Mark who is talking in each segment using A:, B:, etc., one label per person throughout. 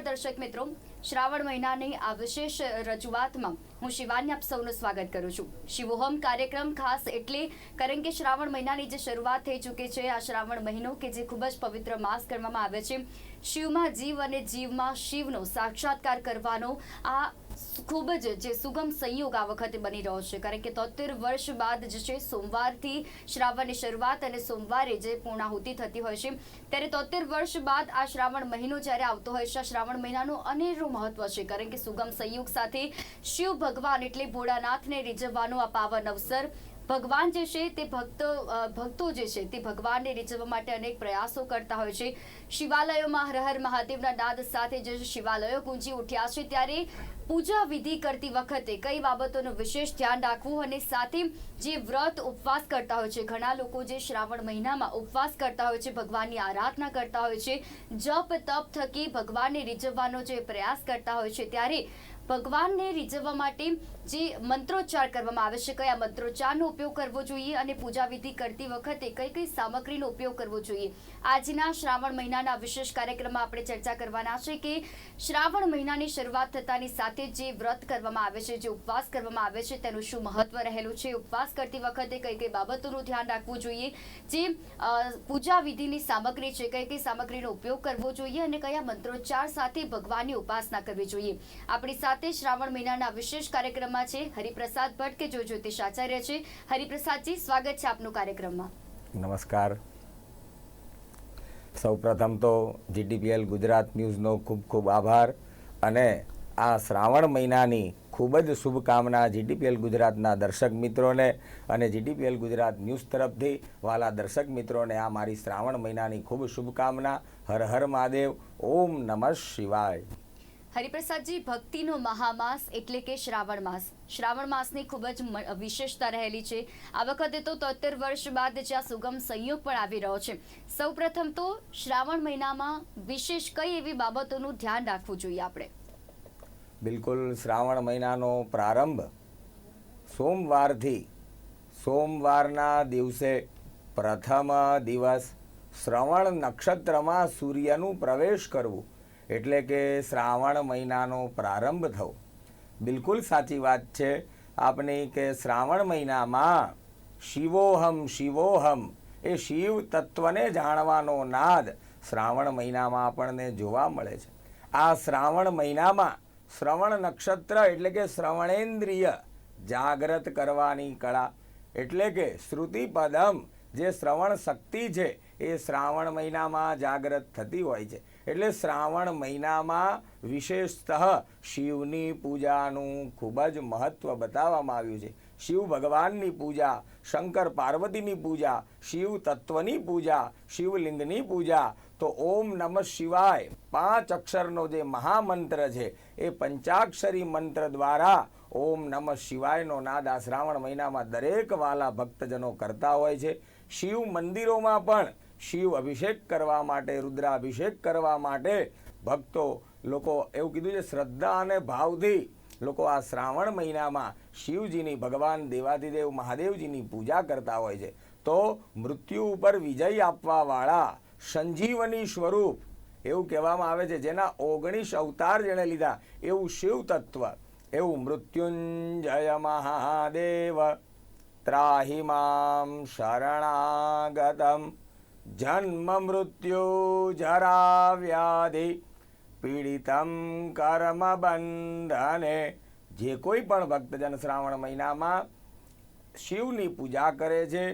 A: નમસ્કાર દર્શક મિત્રો. શ્રાવણ મહિનાની આ વિશેષ રજૂઆતમાં હું શિવાની આપ સૌનું સ્વાગત કરું છું. શિવોહમ કાર્યક્રમ ખાસ એટલે કારણ કે શ્રાવણ મહિનાની જે શરૂઆત થઈ ચૂકી છે, આ શ્રાવણ મહિનો કે જે ખૂબ જ પવિત્ર માસ કરવામાં આવે છે, શિવમાં જીવ અને જીવમાં શિવનો સાક્ષાત્કાર કરવાનો આ ખૂબ જ જે સુગમ સંયોગ આ વખતે બની રહ્યો છે. કારણ કે તોતેર વર્ષ બાદ જે છે, સોમવારથી શ્રાવણની શરૂઆત અને સોમવારે જે પૂર્ણાહુતિ થતી હોય છે, ત્યારે તોતેર વર્ષ બાદ આ શ્રાવણ મહિનો જ્યારે આવતો હોય છે, આ શ્રાવણ મહિનાનું અનેરું મહત્વ છે. કારણ કે સુગમ સંયોગ સાથે શિવ ભગવાન એટલે ભોળાનાથને રીઝવવાનો આ પાવન અવસર ભગવાન જે છે તે ભક્તો ભક્તો જે છે તે ભગવાનને રીઝવવા માટે અનેક પ્રયાસો કરતા હોય છે. શિવાલયોમાં હર હર મહાદેવના નાદ સાથે જે શિવાલયો ગુંજી ઉઠ્યા છે ત્યારે પૂજા વિધિ કરતી વખતે કઈ બાબતોનું વિશેષ ધ્યાન રાખવું અને સાથે જે વ્રત ઉપવાસ કરતા હોય છે. ઘણા લોકો જે શ્રાવણ મહિનામાં ઉપવાસ કરતા હોય છે, ભગવાનની આરાધના કરતા હોય છે, જપ, તપ થકી ભગવાનને રીઝવવાનો જે પ્રયાસ કરતા હોય છે. ત્યારે ભગવાનને રીઝવવા માટે જે, મંત્રોચ્ચાર કરવામાં આવે છે. કયા મંત્રોચ્ચારનો ઉપયોગ કરવો જોઈએ અને પૂજા વિધિ કરતી વખતે કઈ કઈ સામગ્રીનો ઉપયોગ કરવો જોઈએ? આજના શ્રાવણ મહિનાના વિશેષ કાર્યક્રમમાં આપણે ચર્ચા કરવાના છે કે શ્રાવણ મહિનાની શરૂઆત થતાની સાથે જે વ્રત કરવામાં આવે છે, જે ઉપવાસ કરવામાં આવે છે, તેનું શું મહત્વ રહેલું છે? ઉપવાસ કરતી વખતે કઈ કઈ બાબતોનું ધ્યાન રાખવું જોઈએ? જે પૂજા વિધિની સામગ્રી છે, કઈ કઈ સામગ્રીનો ઉપયોગ કરવો જોઈએ અને કયા મંત્રોચ્ચાર સાથે ભગવાનની ઉપાસના કરવી જોઈએ? આપણી સાથે શ્રાવણ મહિનાના વિશેષ કાર્યક્રમમાં છે. હરિપ્રસાદ ભટ્ટ કે જો જ્યોતિષ આચાર્ય છે. હરિપ્રસાદજી, સ્વાગત છે આપનું કાર્યક્રમમાં.
B: નમસ્કાર. સૌપ્રથમ તો જીટીપીએલ ગુજરાત ન્યૂઝનો ખૂબ ખૂબ આભાર અને આ શ્રાવણ મહિનાની ખૂબ જ શુભકામના જીટીપીએલ ગુજરાતના દર્શક મિત્રોને અને જીટીપીએલ ગુજરાત ન્યૂઝ તરફથી વાલા દર્શક મિત્રોને આ મારી શ્રાવણ મહિનાની ખૂબ શુભકામના. હર હર મહાદેવ. ઓમ નમઃ શિવાય.
A: હરિપ્રસાદજી, ભક્તિનો મહામાસ એટલે કે શ્રાવણ માસ. શ્રાવણ માસની ખૂબ જ વિશેષતા રહેલી છે. આ વખતે તો તોતેર વર્ષ બાદ જ્યાં સુગમ સંયોગ પણ આવી રહ્યો છે. સૌપ્રથમ તો શ્રાવણ મહિનામાં વિશેષ કઈ એવી બાબતોનું ધ્યાન રાખવું જોઈએ આપણે?
B: બિલકુલ, શ્રાવણ મહિનાનો પ્રારંભ સોમવારથી સોમવારના દિવસે પ્રથમ દિવસ શ્રવણ નક્ષત્રમાં સૂર્યનું પ્રવેશ કરવું. એટલે કે શ્રાવણ મહિનાનો પ્રારંભ થવો. બિલકુલ સાચી વાત છે. આપની કે શ્રાવણ મહિનામાં શિવોહમ શિવોહમ, એ શિવ તત્વને જાણવાનો નાદ શ્રાવણ મહિનામાં આપણને જોવા મળે છે. આ શ્રાવણ મહિનામાં શ્રવણ નક્ષત્ર એટલે કે શ્રવણેન્દ્રિય જાગ્રત કરવાની કળા. એટલે કે શ્રુતિપદમ જે શ્રવણ શક્તિ છે એ શ્રાવણ મહિનામાં જાગ્રત થતી હોય છે. એટલે શ્રાવણ મહિનામાં વિશેષતઃ શિવની પૂજાનું ખૂબ જ મહત્ત્વ બતાવવામાં આવ્યું છે. શિવ ભગવાનની પૂજા, શંકર પાર્વતીની પૂજા, શિવ તત્વની પૂજા, શિવલિંગની પૂજા, તો ઓમ નમઃ શિવાય પાંચ અક્ષરનો જે મહામંત્ર છે, એ પંચાક્ષરી મંત્ર દ્વારા ઓમ નમઃ શિવાયનો નાદ આ શ્રાવણ મહિનામાં દરેક વાલા ભક્તજનો કરતા હોય છે. શિવ મંદિરોમાં પણ શિવ અભિષેક કરવા માટે, રુદ્રાભિષેક કરવા માટે ભક્તો લોકો એવું કીધું છે, શ્રદ્ધા અને ભાવથી લોકો આ શ્રાવણ મહિનામાં શિવજીની ભગવાન દેવાધિદેવ મહાદેવજીની પૂજા કરતા હોય છે. તો મૃત્યુ ઉપર વિજય આપવાવાળા સંજીવની સ્વરૂપ એવું કહેવામાં આવે છે, જેના ઓગણીસ અવતાર જેણે લીધા. એવું શિવ તત્વ એવું મૃત્યુંજય મહાદેવ, ત્રાહી મામ શરણાગતમ જન્મ મૃત્યુ જરા વ્યાધિ પીડિતમ કર્મ બંધને જે કોઈ પણ ભક્તજન શ્રાવણ મહિનામાં શિવની પૂજા કરે છે,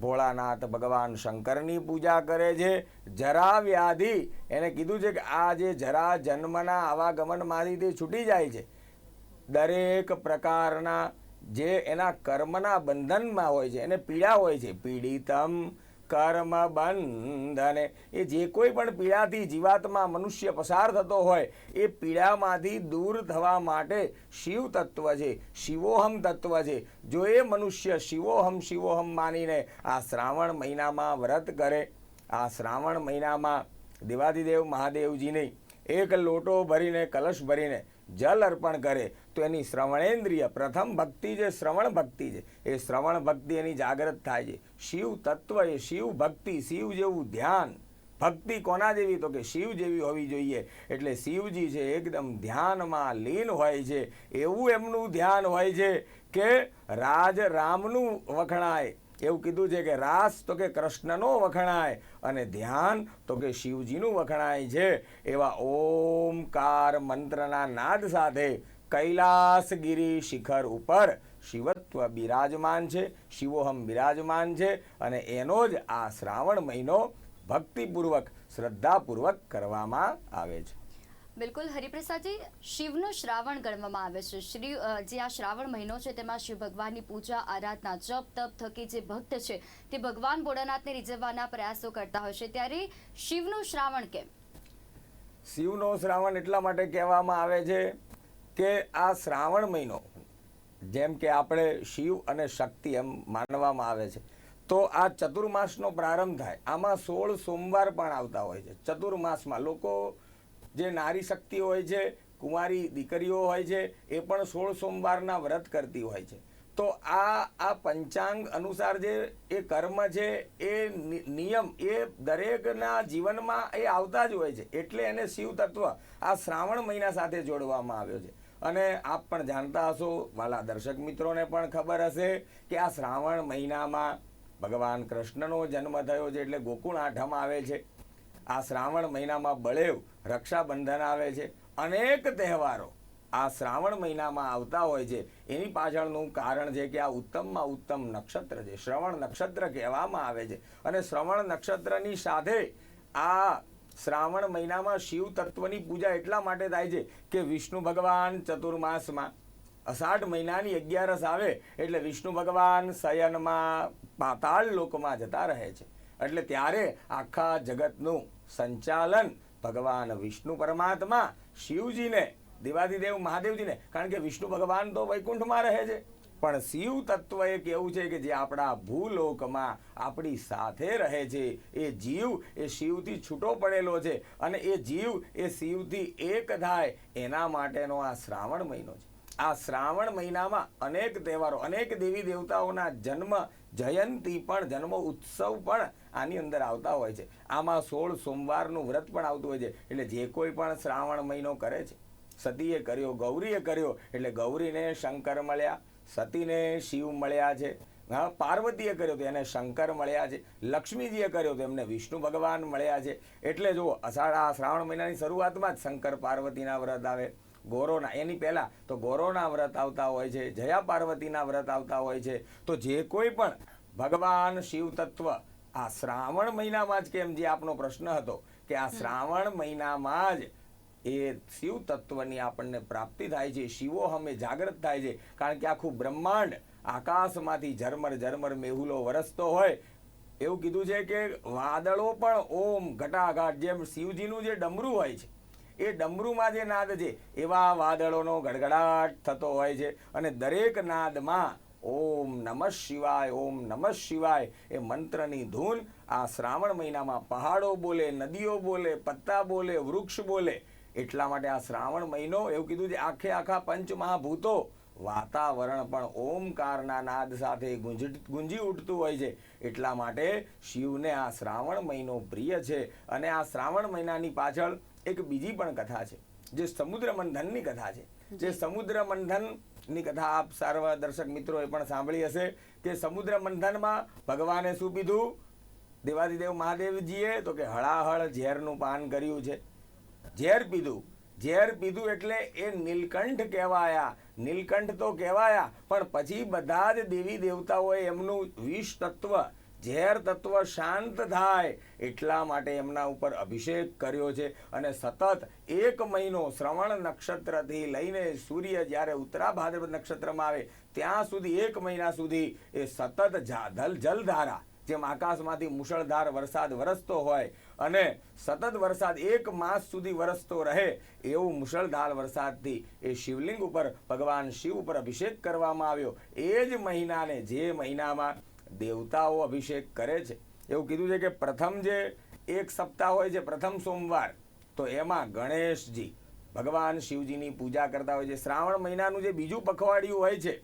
B: ભોળાનાથ ભગવાન શંકરની પૂજા કરે છે જરા વ્યાધિ એને કીધું છે કે આ જે જરા જન્મના આવાગમનમાંથી તે છૂટી જાય છે. દરેક પ્રકારના જે એના કર્મના બંધનમાં હોય છે, એને પીડા હોય છે, પીડિતમ કર્મ બંધને એ જે કોઈ પણ પીડાથી જીવાતમાં મનુષ્ય પસાર થતો હોય એ પીડામાંથી દૂર થવા માટે શિવ તત્વ છે શિવોહમ તત્વ છે જો એ મનુષ્ય શિવોહમ શિવોહમ માનીને આ શ્રાવણ મહિનામાં વ્રત કરે આ શ્રાવણ મહિનામાં દેવાદિદેવ મહાદેવજીને એક લોટો ભરીને કલશ ભરીને જલ અર્પણ કરે તો એની શ્રવણેન્દ્રિય, પ્રથમ ભક્તિ જે શ્રવણ ભક્તિ છે, એ શ્રવણ ભક્તિ એની જાગૃત થાય છે. શિવ તત્વ એ શિવ ભક્તિ, શિવ જેવું ધ્યાન. ભક્તિ કોના જેવી? તો કે શિવ જેવી હોવી જોઈએ. એટલે શિવજી છે, એકદમ ધ્યાનમાં લીન હોય છે. એવું એમનું ધ્યાન હોય છે કે રાજ રામનું વખણાય. એવું કીધું છે કે રાસ તો કે કૃષ્ણનો વખણાય અને ધ્યાન તો કે શિવજીનું વખણાય છે. એવા ઓમકાર મંત્રના નાદ સાથે કૈલાસગીરી શિખર ઉપર શિવત્વ બિરાજમાન છે શિવોહમ બિરાજમાન છે અને એનો જ આ શ્રાવણ મહિનો ભક્તિપૂર્વક શ્રદ્ધાપૂર્વક કરવામાં આવે છે.
A: બિલકુલ હરિપ્રસાદજી શિવનું શ્રાવણ ગણવામાં આવે છે. શ્રી જે આ શ્રાવણ મહિનો છે તેમાં શિવ ભગવાનની પૂજા આરાધના જપ તપ થકી જે ભક્ત છે તે ભગવાન ભોળાનાથને રીઝવવાના પ્રયાસો કરતા હોય છે. ત્યારે શિવનું શ્રાવણ કેમ?
B: શિવનો શ્રાવણ એટલા માટે કહેવામાં આવે છે કે આ શ્રાવણ મહિનો, જેમ કે આપણે શિવ અને શક્તિ એમ માનવામાં આવે છે, તો આ ચતુર્માસનો પ્રારંભ થાય. આમાં સોળ સોમવાર પણ આવતા હોય છે. ચતુર્માસમાં લોકો જે નારી શક્તિ હોય છે, કુંવારી દીકરીઓ હોય છે, એ પણ સોળ સોમવારના વ્રત કરતી હોય છે. તો આ આ પંચાંગ અનુસાર જે એ કર્મ છે, એ નિયમ એ દરેકના જીવનમાં એ આવતા જ હોય છે. એટલે એને શિવ તત્વ આ શ્રાવણ મહિના સાથે જોડવામાં આવ્યો છે. અને આપ પણ જાણતા હશો, વાલા દર્શક મિત્રોને પણ ખબર હશે કે આ શ્રાવણ મહિનામાં ભગવાન કૃષ્ણનો જન્મ થયો છે એટલે ગોકુળ આઠમ આવે છે. આ શ્રાવણ મહિનામાં બળેવ રક્ષાબંધન આવે છે. અનેક તહેવારો આ શ્રાવણ મહિનામાં આવતા હોય છે. એની પાછળનું કારણ છે કે આ ઉત્તમમાં ઉત્તમ નક્ષત્ર છે. શ્રવણ નક્ષત્ર કહેવામાં આવે છે. અને શ્રવણ નક્ષત્રની સાથે આ શ્રાવણ મહિનામાં શિવ તત્વની પૂજા એટલા માટે થાય છે કે વિષ્ણુ ભગવાન ચતુર્માસમાં અષાઢ મહિનાની અગિયારસ આવે એટલે વિષ્ણુ ભગવાન શયનમાં પાતાળ લોકમાં જતા રહે છે. એટલે ત્યારે આખા જગતનું સંચાલન ભગવાન વિષ્ણુ પરમાત્મા શિવજીને, દેવાદિદેવ મહાદેવજીને, કારણ કે વિષ્ણુ ભગવાન તો વૈકુંઠમાં રહે છે. પણ શિવ તત્વ એક એવું છે કે જે આપણા ભૂલોકમાં આપણી સાથે રહે છે. એ જીવ એ શિવથી છૂટો પડેલો છે અને એ જીવ એ શિવથી એક થાય એના માટેનો આ શ્રાવણ મહિનો છે. આ શ્રાવણ મહિનામાં અનેક તહેવારો, અનેક દેવી દેવતાઓના જન્મ, જયંતી પણ, જન્મ ઉત્સવ પણ આની અંદર આવતા હોય છે. આમાં સોળ સોમવારનું વ્રત પણ આવતું હોય છે. એટલે જે કોઈ પણ શ્રાવણ મહિનો કરે છે. સતીએ કર્યો, ગૌરીએ કર્યો, એટલે ગૌરીને શંકર મળ્યા. સતીને શિવ મળ્યા છે. હા પાર્વતીએ કર્યો તો એને શંકર મળ્યા છે લક્ષ્મીજીએ કર્યો તો એમને વિષ્ણુ ભગવાન મળ્યા છે. એટલે જુઓ અષાઢા શ્રાવણ મહિનાની શરૂઆતમાં જ શંકર પાર્વતીના વ્રત આવે. ગોરોના એની પહેલાં તો ગોરોના વ્રત આવતા હોય છે જયા પાર્વતીના વ્રત આવતા હોય છે. તો જે કોઈ પણ ભગવાન શિવ તત્વ આ શ્રાવણ મહિનામાં જ કેમ જે આપનો પ્રશ્ન હતો કે આ શ્રાવણ મહિનામાં જ એ શિવ તત્વની આપણને પ્રાપ્તિ થાય છે, શિવો હમે જાગૃત થાય છે. કારણ કે આખું બ્રહ્માંડ આકાશમાંથી ઝરમર ઝરમર મેહુલો વરસતો હોય. એવું કીધું છે કે વાદળો પણ ઓમ ઘટાઘાટ જેમ શિવજીનું જે ડમરું હોય છે, એ ડમરુમાં જે નાદ છે, એવા વાદળોનો ગડગડાટ થતો હોય છે. અને દરેક નાદમાં ઓમ નમઃ શિવાય, ઓમ નમઃ શિવાય એ મંત્રની ધૂન આ શ્રાવણ મહિનામાં પહાડો બોલે, નદીઓ બોલે, પત્તા બોલે, વૃક્ષ બોલે એટલા માટે આ શ્રાવણ મહિનો એવું કીધું છે આખે આખા પંચ મહાભૂતો વાતાવરણ પણ ઓમકારના નાદ સાથે ગુંજ ગુંજી ઉઠતું હોય છે. એટલા માટે શિવને આ શ્રાવણ મહિનો પ્રિય છે અને આ શ્રાવણ મહિનાની પાછળ એક બીજી પણ કથા છે જે સમુદ્ર મંથનની કથા છે. જે. સમુદ્ર મંથનની કથા આપ સર્વ દર્શક મિત્રોએ પણ સાંભળી હશે કે સમુદ્ર મંથનમાં ભગવાને શું પીધું દેવાદિદેવ મહાદેવજીએ તો કે હળાહળ ઝેરનું પાન કર્યું છે. ઝેર પીધું ઝેર પીધું એટલે એ નીલકંઠ કહેવાયા. નીલકંઠ તો કહેવાયા, પણ પછી બધા જ દેવી દેવતાઓએ એમનું વિષ તત્વ, ઝેર તત્વ શાંત થાય એટલા માટે એમના ઉપર અભિષેક કર્યો છે. અને સતત એક મહિનો શ્રવણ નક્ષત્રથી લઈને સૂર્ય જ્યારે ઉત્તરા ભાદ્રપદ નક્ષત્રમાં આવે, ત્યાં સુધી એક મહિના સુધી એ સતત જલ જલધારા, જેમ આકાશમાંથી મુશળધાર વરસાદ વરસતો હોય અને સતત વરસાદ એક માસ સુધી વરસતો રહે એવું મુશળધાર વરસાદથી એ શિવલિંગ ઉપર ભગવાન શિવ ઉપર અભિષેક કરવામાં આવ્યો. એ જ મહિનાને જે મહિનામાં દેવતાઓ અભિષેક કરે છે. એવું કીધું છે કે પ્રથમ જે એક સપ્તાહ હોય છે, પ્રથમ સોમવાર, તો એમાં ગણેશજી ભગવાન શિવજીની પૂજા કરતા હોય છે. શ્રાવણ મહિનાનું જે બીજું પખવાડિયું હોય છે,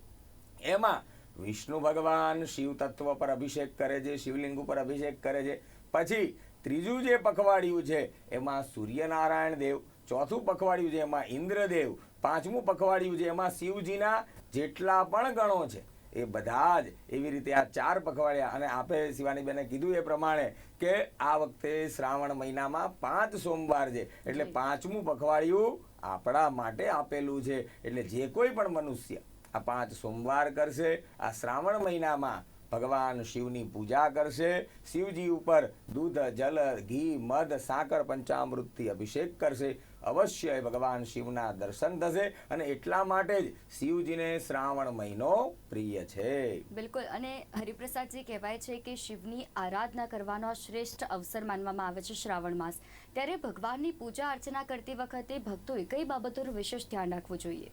B: એમાં વિષ્ણુ ભગવાન શિવ તત્વ પર અભિષેક કરે છે, શિવલિંગ ઉપર અભિષેક કરે છે. પછી ત્રીજું જે પખવાડિયું છે એમાં સૂર્યનારાયણ દેવ ચોથું પખવાડિયું છે એમાં ઇન્દ્રદેવ પાંચમું પખવાડિયું છે એમાં શિવજીના જેટલા પણ ગણો છે. એ બધા જ એવી રીતે આ ચાર પખવાડિયા અને આપે શિવાનીબેને કીધું એ પ્રમાણે કે આ વખતે શ્રાવણ મહિનામાં પાંચ સોમવાર છે. એટલે પાંચમું પખવાડિયું આપણા માટે આપેલું છે. એટલે જે કોઈ પણ મનુષ્ય આ પાંચ સોમવાર કરશે આ શ્રાવણ મહિનામાં ભગવાન શિવની પૂજા કરશે. શિવજી ઉપર દૂધ જલ ઘી મધ સાકર પંચામૃતથી અભિષેક કરશે. અવશ્ય ભગવાન શિવના દર્શન થશે અને એટલા માટે જ શિવજીને શ્રાવણ મહિનો પ્રિય છે.
A: બિલકુલ અને હરિપ્રસાદજી કહેવાય છે કે શિવની આરાધના કરવાનો શ્રેષ્ઠ અવસર માનવામાં આવે છે શ્રાવણ માસ. ત્યારે ભગવાનની પૂજા અર્ચના કરતી વખતે ભક્તોએ કઈ બાબતોનું વિશેષ ધ્યાન રાખવું જોઈએ?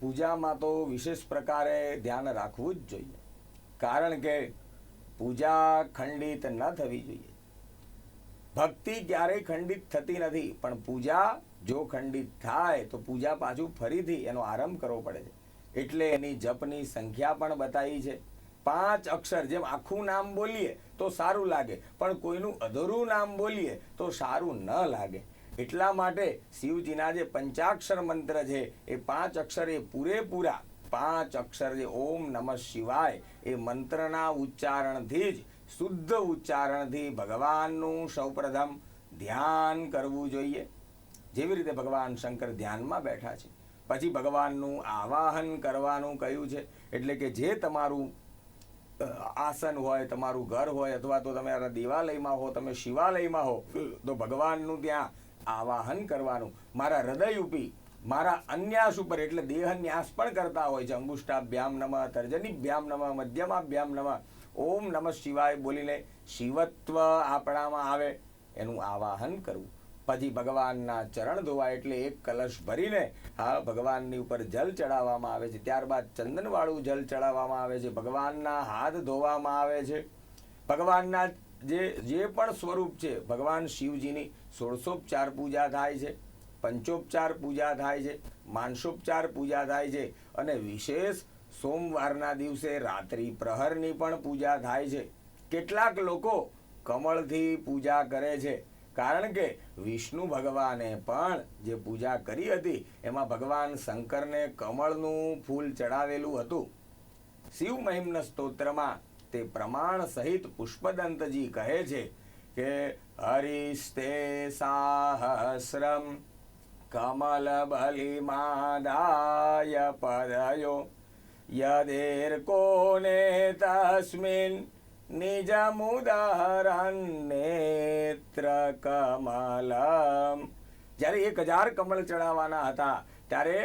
B: પૂજામાં તો વિશેષ પ્રકારે ધ્યાન રાખવું જ જોઈએ. કારણ કે પૂજા ખંડિત ન થવી જોઈએ. ભક્તિ ક્યારેય ખંડિત થતી નથી, પણ પૂજા જો ખંડિત થાય, તો પૂજા પાછું ફરીથી એનો આરંભ કરવો પડે છે. એટલે એની જપની સંખ્યા પણ બતાવી છે. પાંચ અક્ષર, જેમ આખું નામ બોલીએ તો સારું લાગે, પણ કોઈનું અધૂરું નામ બોલીએ તો સારું ન લાગે. એટલા માટે શિવજીના જે પંચાક્ષર મંત્ર છે, એ પાંચ અક્ષર એ પૂરેપૂરા પાંચ અક્ષર જે ઓમ નમઃ શિવાય, એ મંત્રના ઉચ્ચારણથી જ, શુદ્ધ ઉચ્ચારણથી ભગવાનનું સૌપ્રથમ ધ્યાન કરવું જોઈએ. જેવી રીતે ભગવાન શંકર ધ્યાનમાં બેઠા છે. પછી ભગવાનનું આવાહન કરવાનું કહ્યું છે. એટલે કે જે તમારું આસન હોય, તમારું ઘર હોય, અથવા તો તમે આ દેવાલયમાં હો, તમે શિવાલયમાં હો, તો ભગવાનનું ત્યાં આવાહન કરવાનું. મારા હૃદય ઉપી મારા અન્યાસ ઉપર, એટલે દેહન્યાસ પણ કરતા હોય છે. અંગુષ્ટાભ્યામ નમ નમઃ નમ મધ્યમાભ્યામ નમઃ. ઓમ નમઃ શિવાય બોલીને શિવત્વ આપણામાં આવે, એનું આવાહન કરવું પછી ભગવાનના ચરણ ધોવા એટલે એક કલશ ભરીને, હા, ભગવાનની ઉપર જલ ચડાવવામાં આવે છે. ત્યારબાદ ચંદનવાળું જલ ચડાવવામાં આવે છે. ભગવાનના હાથ ધોવામાં આવે છે. ભગવાનના જે જે પણ સ્વરૂપ છે, ભગવાન શિવજીની સોળસોપચાર પૂજા થાય છે. પંચોપચાર પૂજા થાય છે, માનસોપચાર પૂજા થાય છે અને વિશેષ સોમવારના દિવસે રાત્રિ પ્રહરની પણ પૂજા થાય છે. કેટલાક લોકો કમળથી પૂજા કરે છે, કારણ કે વિષ્ણુ ભગવાને પણ જે પૂજા કરી હતી, એમાં ભગવાન શંકરને કમળનું ફૂલ ચડાવેલું હતું. શિવ મહિમ્ન સ્તોત્રમાં તે પ્રમાણ સહિત પુષ્પદંતજી કહે છે કે હરિસ્તે સાહસ્રમ કમલ पदयो। પદયો યદેર્કોને તસ્મિન નિજમુદાહરણ નેત્ર કમલમ જ્યારે એક હજાર કમળ ચડાવવાના હતા, ત્યારે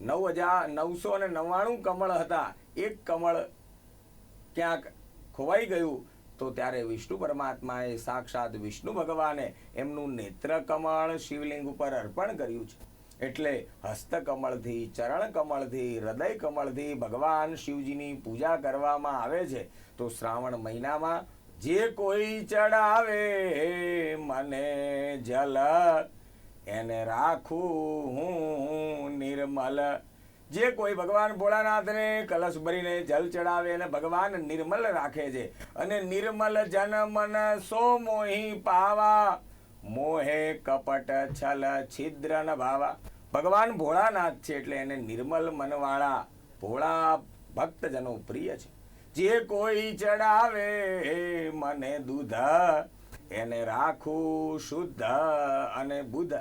B: નવ હજાર નવસો અને નવ્વાણું કમળ હતા. એક કમળ ક્યાંક ખોવાઈ ગયું તો ત્યારે વિષ્ણુ પરમાત્માએ સાક્ષાત વિષ્ણુ ભગવાને એમનું નેત્ર કમળ શિવલિંગ ઉપર અર્પણ કર્યું છે. એટલે હસ્તકમળથી ચરણ કમળથી, હૃદય કમળથી ભગવાન શિવજીની પૂજા કરવામાં આવે છે. તો શ્રાવણ મહિનામાં જે કોઈ ચડાવે મને જલ, એને રાખું હું નિર્મલ. જે કોઈ ભગવાન ભોળાનાથને કલશ ભરીને જલ ચડાવે અને ભગવાન નિર્મલ રાખે છે. અને નિર્મલ જન મન સો મોહી પાવા, મોહે કપટ છલ છિદ્ર ન ભાવા. ભગવાન ભોળાનાથ છે એટલે એને નિર્મલ મનવાળા ભોળા ભક્તજનો પ્રિય છે. જે કોઈ ચડાવે મને દૂધ, એને રાખું શુદ્ધ અને બુદ્ધ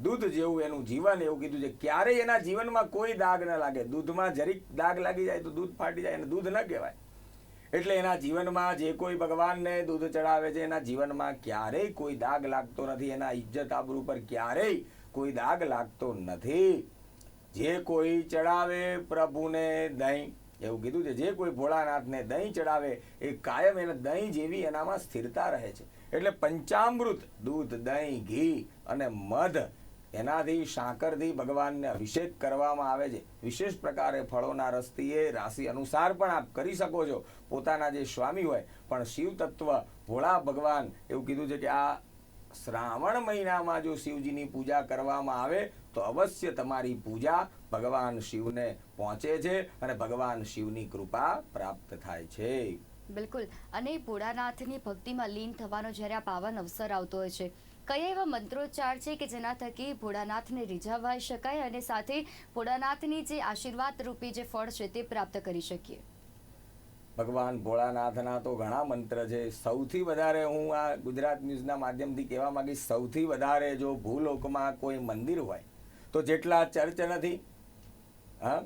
B: દૂધ જેવું, એનું જીવન એવું કીધું છે. ક્યારેય એના જીવનમાં કોઈ દાગ ન લાગે. દૂધમાં જરીક દાગ લાગી જાય તો દૂધ ફાટી જાય, એને દૂધ ન કહેવાય. એટલે એના જીવનમાં જે કોઈ ભગવાનને દૂધ ચડાવે છે, એના જીવનમાં ક્યારેય કોઈ દાગ લાગતો નથી. એના ઇજ્જત આબરૂ પર ક્યારેય કોઈ દાગ લાગતો નથી. જે કોઈ ચડાવે પ્રભુને દહીં, એવું કીધું છે. જે કોઈ ભોળાનાથને દહીં ચડાવે, એ કાયમ એને દહીં જેવી એનામાં સ્થિરતા રહે છે. એટલે પંચામૃત, દૂધ, દહીં, ઘી અને મધ એનાથી સાંકરથી ભગવાનને અભિષેક કરવામાં આવે છે. વિશેષ પ્રકારે ફળોના રસથી રાશિ અનુસાર પણ આપ કરી શકો છો. પોતાના જે સ્વામી હોય, પણ શિવ તત્વ, ભોળા ભગવાન, એવું કીધું છે કે આ શ્રાવણ મહિનામાં જો શિવજીની પૂજા કરવામાં આવે, તો અવશ્ય તમારી પૂજા ભગવાન શિવને પહોંચે છે અને ભગવાન શિવની કૃપા પ્રાપ્ત થાય છે.
A: બિલકુલ. અને ભોળાનાથની ભક્તિમાં લીન થવાનો જ્યારે આ પાવન અવસર આવતો હોય છે કયા એવા મંત્રોચ્ચાર છે કે જેના થકી ભોળાનાથને રીઝાવાઈ શકાય અને સાથે ભોળાનાથની જે આશીર્વાદ રૂપી જે ફળ છે તે પ્રાપ્ત કરી શકીએ?
B: ભગવાન ભોળાનાથના તો ઘણા મંત્ર છે. સૌથી વધારે હું આ ગુજરાત ન્યૂઝના માધ્યમથી કહેવા માંગીશ, સૌથી વધારે જો ભૂલોકમાં કોઈ મંદિર હોય, તો જેટલા ચર્ચ નથી, હા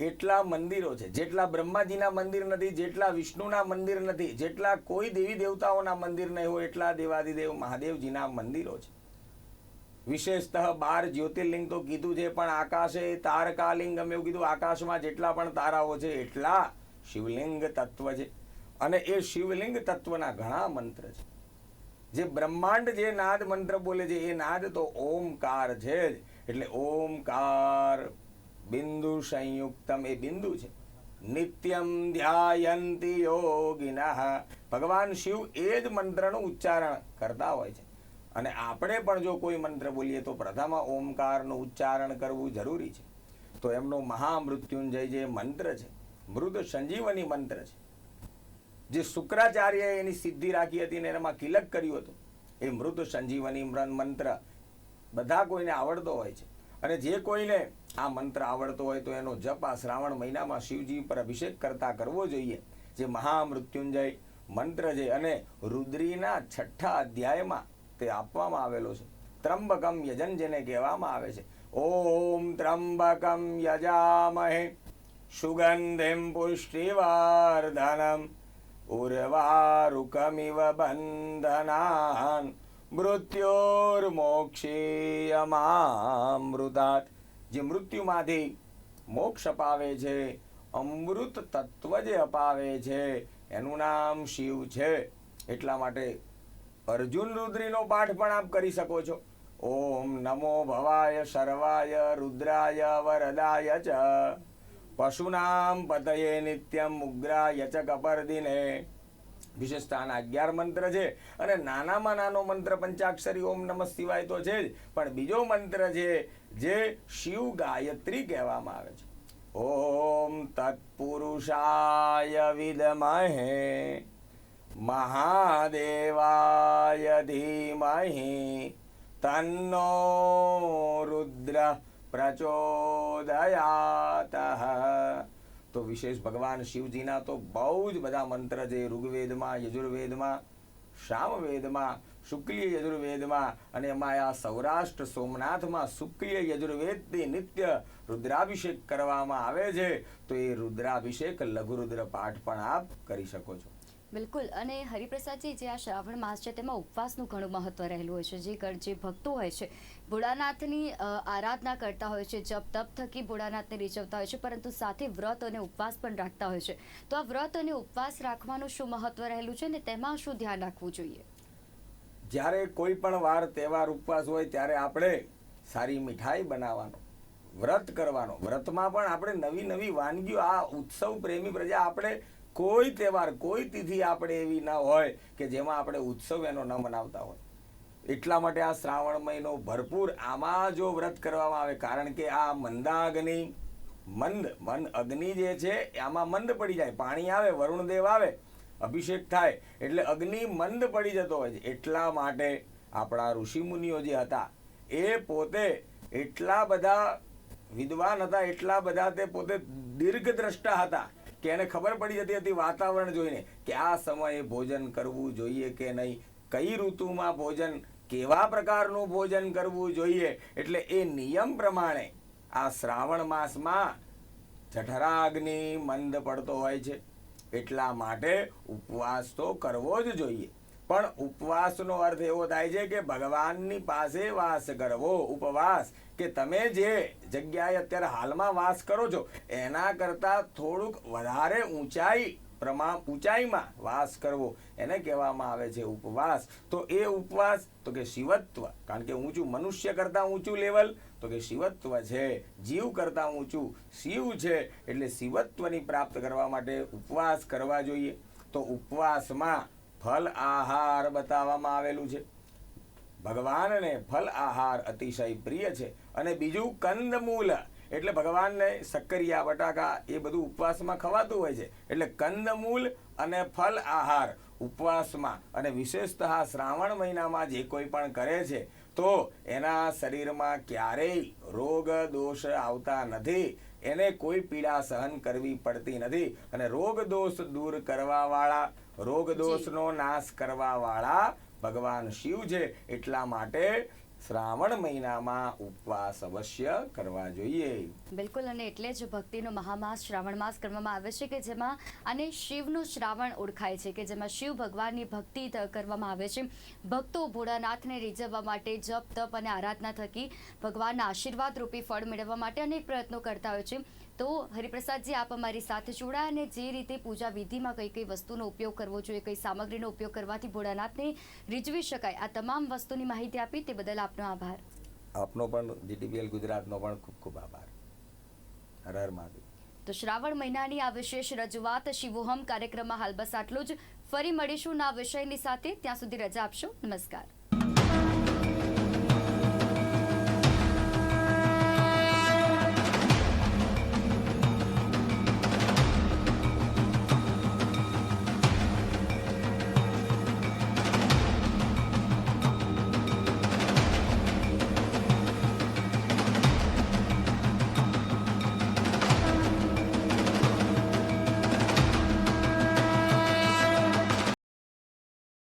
B: એટલા મંદિરો છે, જેટલા બ્રહ્માજીના મંદિર નથી, જેટલા વિષ્ણુના મંદિર નથી, જેટલા કોઈ દેવી દેવતાઓના મંદિર નહીં હોય, એટલા દેવાદિદેવ મહાદેવજીના મંદિરો છે. વિશેષતઃ બાર જ્યોતિર્લિંગ તો કીધું છે, પણ આકાશે તારકાલિંગ, અમે એવું કીધું, આકાશમાં જેટલા પણ તારાઓ છે, એટલા શિવલિંગ તત્વ છે. અને એ શિવલિંગ તત્વના ઘણા મંત્ર છે. જે બ્રહ્માંડ જે નાદ મંત્ર બોલે છે, એ નાદ તો ઓમકાર છે જ. એટલે ઓમકાર બિંદુ સંયુક્તમ એ બિંદુ છે. નિત્યમ ધ્યાયંતિ યોગિનઃ. ભગવાન શિવ એ જ મંત્રનું ઉચ્ચારણ કરતા હોય છે. અને આપણે પણ જો કોઈ મંત્ર બોલીએ તો પ્રથમ ઓમકારનું ઉચ્ચારણ કરવું જરૂરી છે. તો એમનો મહામૃત્યુંજય જે મંત્ર છે, મૃદ સંજીવની મંત્ર છે, જે શુક્રાચાર્યએ એની સિદ્ધિ રાખી હતી ને એમાં કિલક કર્યું હતું, એ મૃત સંજીવની મંત્ર બધા કોઈને આવડતો હોય છે. અને જે કોઈને આ મંત્ર આવડતો હોય તો એનો જપ આ શ્રાવણ મહિનામાં શિવજી પર અભિષેક કરતા કરવો જોઈએ. જે મહામૃત્યુંજય મંત્ર છે અને રુદ્રીના છઠ્ઠા અધ્યાયમાં તે આપવામાં આવેલો છે. ત્રંબકમ યજન જેને કહેવામાં આવે છે. ઓમ ત્રંબકમ યજામહે સુગંધિમ પુષ્ટિવાર્ધનમ ઉર્વારુકમિવ બંધનાન મૃત્યોર્મોક્ષીયમામૃતાત જે મૃત્યુમાંથી મોક્ષ અપાવે છે, અમૃત તત્વ જે અપાવે છે, એનું નામ શિવ છે. એટલા માટે અર્જુન રુદ્રીનો પાઠ પણ આપ કરી શકો છો. ઓમ નમો ભવાય સર્વાય રુદ્રાય વરદાય ચ. પશુનામ પતયે નિત્યમ ઉગ્રાય ચ કપર્દિને. વિશેષતાના અગિયાર મંત્ર છે. અને નાનામાં નાનો મંત્ર પંચાક્ષરી ઓમ નમઃ શિવાય તો છે જ. પણ બીજો મંત્ર છે, જે શિવ ગાયત્રી કહેવામાં આવે છે. ઓમ તત્પુરુષાય વિદમહે, મહાદેવાય ધીમહિ, તન્નો રુદ્ર પ્રચોદયાત. તો વિશેષ ભગવાન શિવજીના તો બહુ જ બધા મંત્ર છે. ઋગ્વેદમાં, યજુર્વેદમાં, શામવેદમાં, શુક્લીય યજુર્વેદમાં અને એમાં આ સૌરાષ્ટ્ર સોમનાથમાં શુક્લીય યજુર્વેદથી નિત્ય રુદ્રાભિષેક કરવામાં આવે છે. તો એ રુદ્રાભિષેક લઘુરુદ્ર પાઠ પણ આપ કરી શકો છો.
A: બિલકુલ. અને હરિપ્રસાદજી, જે આ શ્રાવણ માસ છે, તેમાં ઉપવાસનું ઘણું મહત્વ રહેલું હોય છે. જે ઘર જે ભક્તો હોય છે ભોળાનાથની આરાધના કરતા હોય છે, જપ, તપ થકી ભોળાનાથને રીઝવતા હોય છે, પરંતુ સાથે વ્રત અને ઉપવાસ પણ રાખતા હોય છે. તો આ વ્રત અને ઉપવાસ રાખવાનું શું મહત્વ રહેલું છે ને તેમાં શું ધ્યાન રાખવું જોઈએ?
B: જ્યારે કોઈ પણ વાર તહેવાર, ઉપવાસ હોય, ત્યારે આપણે સારી મીઠાઈ બનાવવાનો, વ્રત કરવાનો. વ્રતમાં પણ આપણે નવી નવી વાનગીઓ, આ ઉત્સવ પ્રેમી પ્રજા આપણે કોઈ તહેવાર, કોઈ તિથિ આપણે એવી ન હોય કે જેમાં આપણે ઉત્સવ એનો ન મનાવતા હોય. એટલા માટે આ શ્રાવણ મહિનો ભરપૂર આમાં જો વ્રત કરવામાં આવે, કારણ કે આ મંદાગ્નિ, મંદ મન અગ્નિ જે છે, આમાં મંદ પડી જાય. પાણી આવે વરુણદેવ આવે, અભિષેક થાય, એટલે અગ્નિ મંદ પડી જતો હોય છે. એટલા માટે આપણા ઋષિમુનિઓ જે હતા, એ પોતે એટલા બધા વિદ્વાન હતા, એટલા બધા તે પોતે દીર્ઘદ્રષ્ટા હતા, કે એને ખબર પડી જતી હતી વાતાવરણ જોઈને કે આ સમયે ભોજન કરવું જોઈએ કે નહીં, કઈ ઋતુમાં ભોજન કેવા પ્રકારનું ભોજન કરવું જોઈએ? એટલે એ નિયમ પ્રમાણે આ શ્રાવણ માસમાં જઠરાગ્નિ મંદ પડતો હોય છે. એટલા માટે ઉપવાસ તો કરવો જ જોઈએ. પણ ઉપવાસનો અર્થ એવો થાય છે કે ભગવાનની પાસે વાસ કરવો, ઉપવાસ, કે તમે જે જગ્યાએ અત્યારે હાલમાં વાસ કરો છો, એના કરતાં થોડુંક વધારે ઊંચાઈ પ્રમાણ ઊંચાઈમાં વાસ કરવો, એને કહેવામાં આવે છે ઉપવાસ. તો એ ઉપવાસ તો કે શિવત્વ, કારણ કે ઊંચું મનુષ્ય કરતાં ઊંચું લેવલ, તો કે શિવત્વ છે, જીવ કરતાં ઊંચું, શિવ છે, એટલે શિવત્વની પ્રાપ્ત કરવા માટે ઉપવાસ કરવા જોઈએ. તો ઉપવાસમાં ફલ આહાર બતાવવામાં આવેલું છે. ભગવાનને ફલ આહાર અતિશય પ્રિય છે. અને બીજું કંદમૂલ એટલે ભગવાનને શક્કરિયા બટાકા એ બધું ઉપવાસમાં ખવાતું હોય છે. એટલે કંદમૂલ અને ફલ આહાર ઉપવાસમાં. અને વિશેષતઃ શ્રાવણ મહિનામાં જે કોઈ પણ કરે છે તો એના શરીરમાં ક્યારેય રોગ દોષ આવતા નથી. એને કોઈ પીડા સહન કરવી પડતી નથી. અને રોગ દોષ દૂર કરવા વાળા રોગ દોષનો નાશ કરવા વાળા ભગવાન શિવ છે. એટલા માટે શ્રાવણ મહિનામાં ઉપવાસ અવશ્ય કરવા જોઈએ.
A: બિલકુલ, અને એટલે જ ભક્તિનો મહામાસ શ્રાવણ માસ કરવામાં આવે છે કે જેમાં અને શિવનું શ્રાવણ ઓળખાય છે કે જેમાં શિવ ભગવાનની ભક્તિ કરવામાં આવે છે. ભક્તો ભોળાનાથને રીઝવવા માટે જપ, તપ અને આરાધના થકી ભગવાનના આશીર્વાદ રૂપી ફળ મેળવવા માટે અનેક પ્રયત્નો કરતા હોય છે. તો હરિપ્રસાદજી આપ અમારી સાથે જોડાયા અને જે રીતે પૂજા વિધિમાં કઈ કઈ વસ્તુનો ઉપયોગ કરવો જોઈએ કઈ સામગ્રીનો ઉપયોગ કરવાથી ભોળાનાથને રીઝવી શકાય આ તમામ વસ્તુની માહિતી આપી તે બદલ આપનો આભાર.
B: આપનો પણ જીટીબીએલ ગુજરાતનો પણ ખૂબ ખૂબ આભાર. હર હર મહાદેવ.
A: તો શ્રાવણ મહિનાની આ વિશેષ રજૂઆત શિવોહમ કાર્યક્રમમાં હાલ બસ આટલું જ. ફરી મળીશું ના વિષયની સાથે ત્યાં સુધી રજા આપશો. નમસ્કાર.